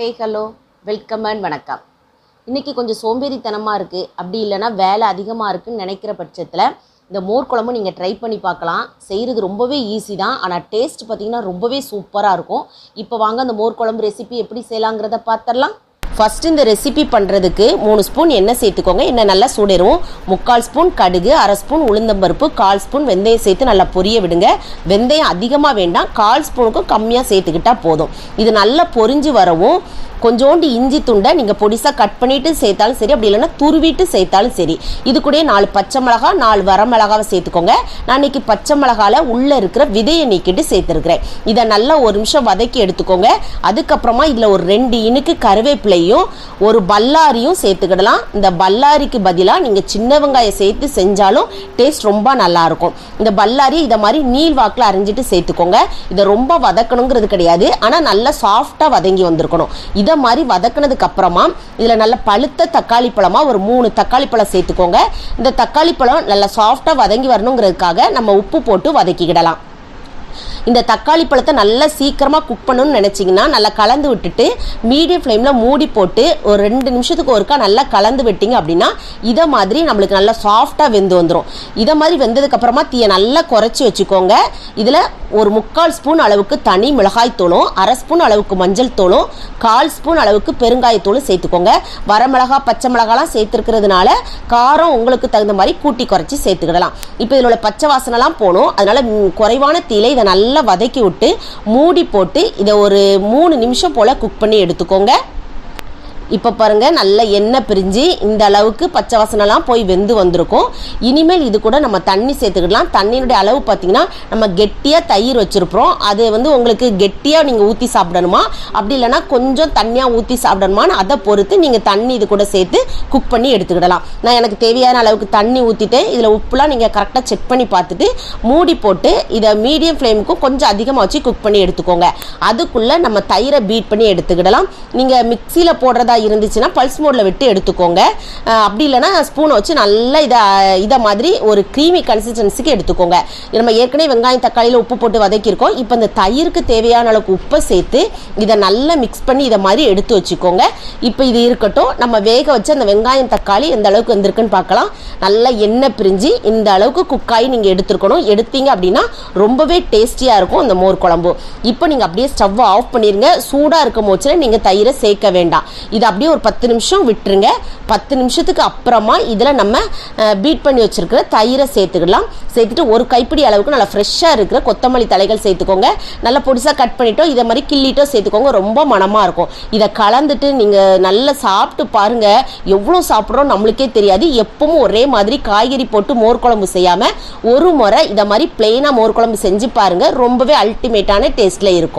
Hey hello welcome and வணக்கம். இன்றைக்கி கொஞ்சம் சோம்பேறித்தனமாக இருக்குது அப்படி இல்லைன்னா வேலை அதிகமாக இருக்குன்னு நினைக்கிற பட்சத்தில் இந்த மோர் குழம்பு நீங்கள் ட்ரை பண்ணி பார்க்கலாம். செய்கிறது ரொம்பவே ஈஸி தான். ஆனால் டேஸ்ட் பார்த்திங்கன்னா ரொம்பவே சூப்பராக இருக்கும். இப்போ வாங்க அந்த மோர் குழம்பு ரெசிபி எப்படி செய்யலாங்கிறத பார்த்துடலாம் ஃபஸ்ட்டு இந்த ரெசிபி பண்ணுறதுக்கு மூணு ஸ்பூன் எண்ணெய் சேர்த்துக்கோங்க. எண்ணெய் நல்லா சுடரும். முக்கால் ஸ்பூன் கடுகு அரை ஸ்பூன் உளுந்தம்பருப்பு கால் ஸ்பூன் வெந்தயம் சேர்த்து நல்லா பொரிய விடுங்க. வெந்தயம் அதிகமாக வேண்டாம். கால் ஸ்பூனுக்கும் கம்மியாக சேர்த்துக்கிட்டா போதும். இது நல்லா பொரிஞ்சு வரவும் கொஞ்சோண்டு இஞ்சி துண்டை நீங்கள் பொடிசாக கட் பண்ணிவிட்டு சேர்த்தாலும் சரி அப்படி இல்லைன்னா துருவிட்டு சேர்த்தாலும் சரி. இது கூடயே நாலு பச்சை மிளகா நாலு வரமிளகாவை சேர்த்துக்கோங்க. நான் இன்னைக்கு பச்சை மிளகாவில் உள்ளே இருக்கிற விதையை நீக்கிட்டு சேர்த்துருக்குறேன். இதை நல்லா ஒரு நிமிஷம் வதக்கி எடுத்துக்கோங்க. அதுக்கப்புறமா இதில் ஒரு ரெண்டு இனுக்கு கருவேப்பிலையும் ஒரு பல்லாரியும் சேர்த்துக்கிடலாம். இந்த பல்லாரிக்கு பதிலாக நீங்கள் சின்ன வெங்காயம் சேர்த்து செஞ்சாலும் டேஸ்ட் ரொம்ப நல்லாயிருக்கும் இந்த பல்லாரி இதை மாதிரி நீள் வாக்கில் அரைஞ்சிட்டு சேர்த்துக்கோங்க. இதை ரொம்ப வதக்கணுங்கிறது கிடையாது. ஆனால் நல்லா சாஃப்டாக வதங்கி வந்திருக்கணும். இதை மாதிரி வதக்குனதுக்கு அப்புறமா இதில் நல்ல பழுத்த தக்காளி பழமாக ஒரு மூணு தக்காளி பழம் சேர்த்துக்கோங்க. இந்த தக்காளி பழம் நல்லா சாஃப்டாக வதங்கி வரணுங்கிறதுக்காக நம்ம உப்பு போட்டு வதக்கிக்கிடலாம். இந்த தக்காளி பழத்தை நல்லா சீக்கிரமாக குக் பண்ணணும்னு நினச்சிங்கன்னா நல்லா கலந்து விட்டுட்டு மீடியம் ஃப்ளேமில் மூடி போட்டு ஒரு ரெண்டு நிமிஷத்துக்கு ஒருக்கா நல்லா கலந்து விட்டீங்க அப்படின்னா இதை மாதிரி நம்மளுக்கு நல்லா சாஃப்டாக வெந்து வந்துடும் இதை மாதிரி வெந்ததுக்கப்புறமா தீயை நல்லா குறைச்சி வச்சுக்கோங்க. இதில் ஒரு முக்கால் ஸ்பூன் அளவுக்கு தனி மிளகாய் தூளும் அரை ஸ்பூன் அளவுக்கு மஞ்சள் தூளும் கால் ஸ்பூன் அளவுக்கு பெருங்காயத்தூளும் சேர்த்துக்கோங்க. வரமிளகா பச்சை மிளகாலாம் சேர்த்துருக்கிறதுனால காரம் உங்களுக்கு தகுந்த மாதிரி கூட்டி குறைச்சி சேர்த்துக்கிடலாம். இப்போ இதில் உள்ள பச்சை வாசனைலாம் போகணும் அதனால் குறைவான தீயில இதை நல்லா வதக்கி விட்டு மூடி போட்டு இதை ஒரு மூணு நிமிஷம் போல் குக் பண்ணி எடுத்துக்கோங்க. இப்போ பாருங்க நல்ல எண்ணெய் பிரிஞ்சு இந்த அளவுக்கு பச்சை வாசனைலாம் போய் வெந்து வந்திருக்கும். இனிமேல் இது கூட நம்ம தண்ணி சேர்த்துக்கிடலாம். தண்ணியினுடைய அளவு பார்த்தீங்கன்னா நம்ம கெட்டியாக தயிர் வச்சுருப்போம் அது வந்து உங்களுக்கு கெட்டியாக நீங்கள் ஊற்றி சாப்பிடணுமா? அப்படி இல்லைன்னா கொஞ்சம் தண்ணியாக ஊற்றி சாப்பிடணுமான்னு அதை பொறுத்து நீங்கள் தண்ணி இது கூட சேர்த்து குக் பண்ணி எடுத்துக்கிடலாம். நான் எனக்கு தேவையான அளவுக்கு தண்ணி ஊற்றிட்டு இதில் உப்புலாம் நீங்கள் கரெக்டாக செக் பண்ணி பார்த்துட்டு மூடி போட்டு இதை மீடியம் ஃப்ளேமுக்கும் கொஞ்சம் அதிகமாக வச்சு குக் பண்ணி எடுத்துக்கோங்க. அதுக்குள்ளே நம்ம தயிரை பீட் பண்ணி எடுத்துக்கிடலாம். நீங்கள் மிக்சியில் போடுறதா இருந்துச்சுன்னா பல்ஸ் மோடில் விட்டு எடுத்துக்கோங்க. அப்படி இல்லைன்னா ஸ்பூனை வச்சு நல்லா இதை இதை மாதிரி ஒரு க்ரீமி கன்சிஸ்டன்சிக்கு எடுத்துக்கோங்க. நம்ம ஏற்கனவே வெங்காயம் தக்காளியில் உப்பு போட்டு வதக்கியிருக்கோம். இப்போ இந்த தயிருக்கு தேவையான அளவுக்கு உப்பை சேர்த்து இதை நல்லா மிக்ஸ் பண்ணி இதை மாதிரி எடுத்து வச்சுக்கோங்க. இப்போ இது இருக்கட்டும். நம்ம வேக வச்சு அந்த வெங்காயம் தக்காளி எந்த அளவுக்கு வந்திருக்குன்னு பார்க்கலாம். நல்லா எண்ணெய் பிரிஞ்சு இந்த அளவுக்கு குக்காயி நீங்கள் எடுத்துருக்கணும். எடுத்தீங்க அப்படின்னா ரொம்பவே டேஸ்டியாக இருக்கும் அந்த மோர் குழம்பு. இப்போ நீங்கள் அப்படியே ஸ்டவ்வை ஆஃப் பண்ணிடுங்க சூடாக இருக்கும் போச்சில் நீங்கள் தயிரை சேர்க்க வேண்டாம். இது அப்படியே ஒரு பத்து நிமிஷம் விட்டுருங்க. பத்து நிமிஷத்துக்கு அப்புறமா இதில் நம்ம பீட் பண்ணி வச்சுருக்கிற தயிரை சேர்த்துக்கலாம். சேர்த்துட்டு ஒரு கைப்பிடி அளவுக்கு நல்லா ஃப்ரெஷ்ஷாக இருக்கிற கொத்தமல்லி தலைகள் சேர்த்துக்கோங்க. நல்லா பொடிசாக கட் பண்ணிட்டோ இதை மாதிரி கிள்ளிட்டோ சேர்த்துக்கோங்க. ரொம்ப மணமாக இருக்கும். இதை கலந்துட்டு நீங்கள் நல்லா சாப்பிட்டு பாருங்கள் எவ்வளோ சாப்பிட்றோம் நம்மளுக்கே தெரியாது. எப்பவும் ஒரே மாதிரி காய்கறி போட்டு மோர் குழம்பு செய்யாமல் ஒரு முறை இதை மாதிரி பிளெயினாக மோர் குழம்பு செஞ்சு பாருங்கள் ரொம்பவே அல்டிமேட்டான டேஸ்ட்டில் இருக்கும்.